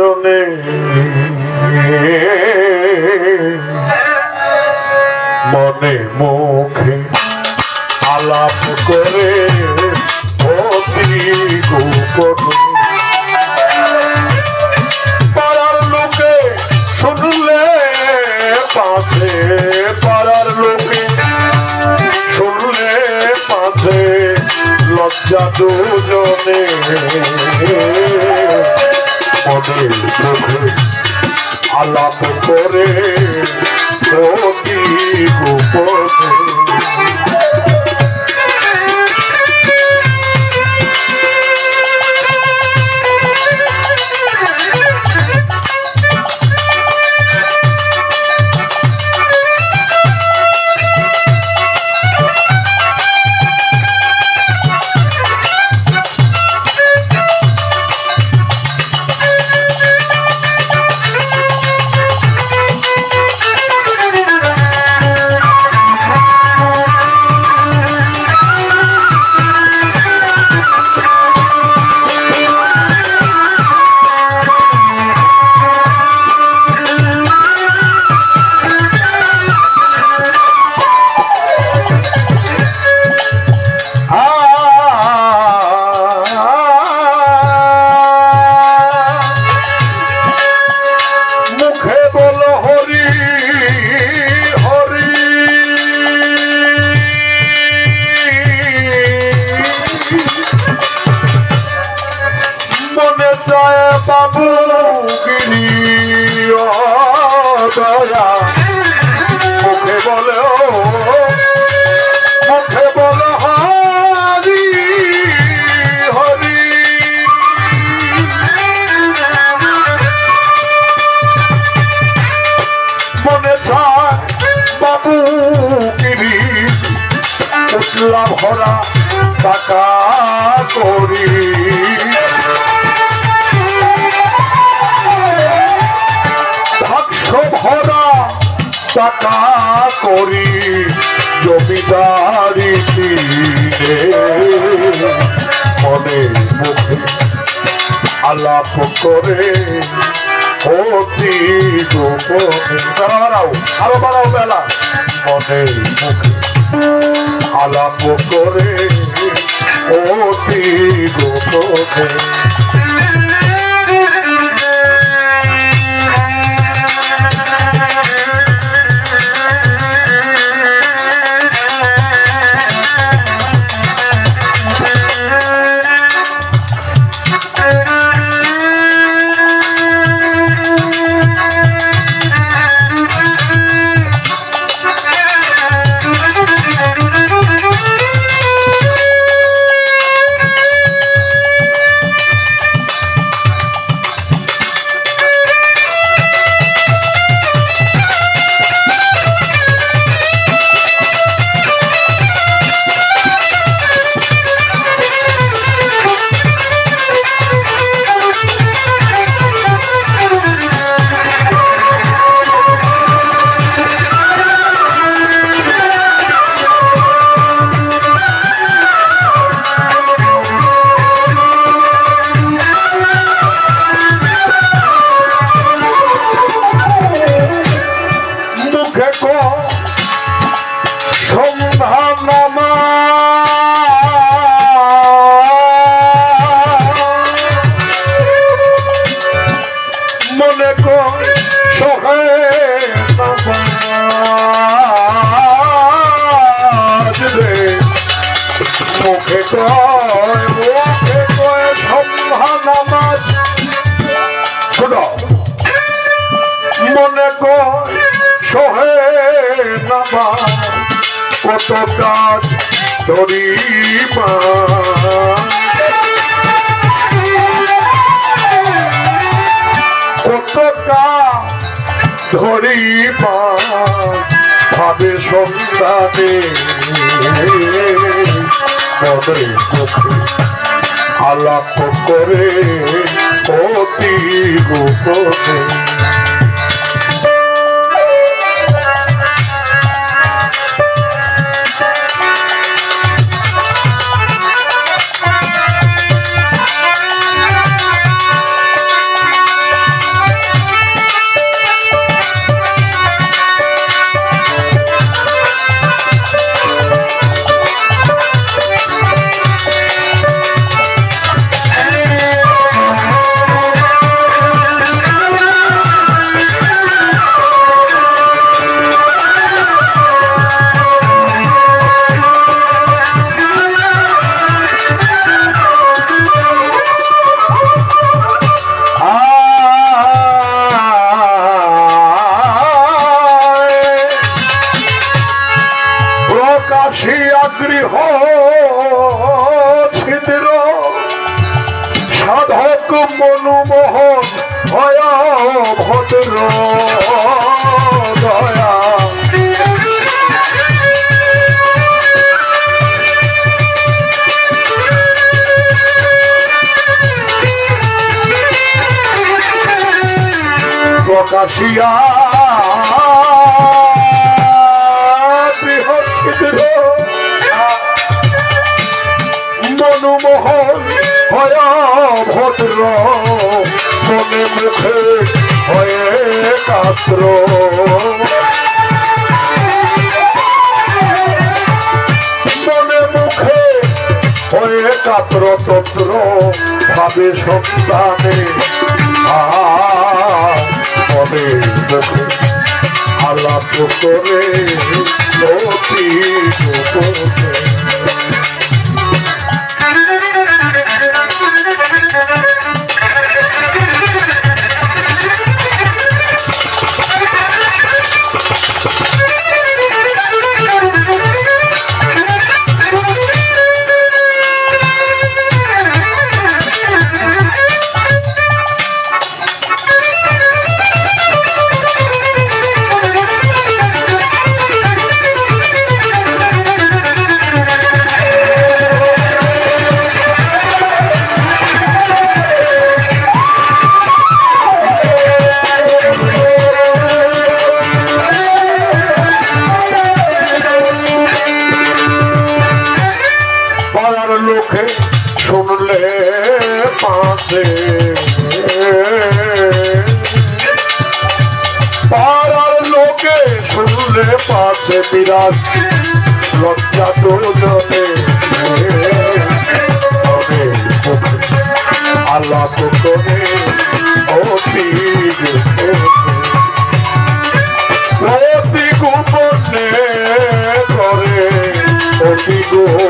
দুজনে মনে মুখে আলাপ করে অতি গোপনে। পাড়ার লোকে শুনলে পাছে, পাড়ার লোকে শুনলে পাছে, লজ্জা দুজনে। মনে মুখে আলাপ করে গোপনে। চায় বাবু গিরি দয়া করি জমিদারি মনে মুখে আলাপ করে অতি বাড়াও আরও বাড়াও বেলা। মনে মুখে আলাপ করে অতি গোপনে মুখে কয় মুখে কয় সম্ভাবনা শোনো, মনে কয় সহে নামা কত কাজ ধরিবা কত কাজ ধরিবা ভাবে সন্তানে। মুখে আলাপ করে অতি গোপনে। ছিদ্র সাধক মনুমোহন ভয়া ভদ্র দয়া। প্রকাশিয়া মনুমোহন হয়া ভদ্র, মনে মুখে হয়ে কাত্র। মনে মুখে হয়ে কাত্র তত্র ভাবে সন্তানে মনে মুখে আলাপ করে অতি পাড়ার লোকে শুনলে পাশে বিরাট। লজ্জা অতি অতি গোপনে করে অতি গোপনে।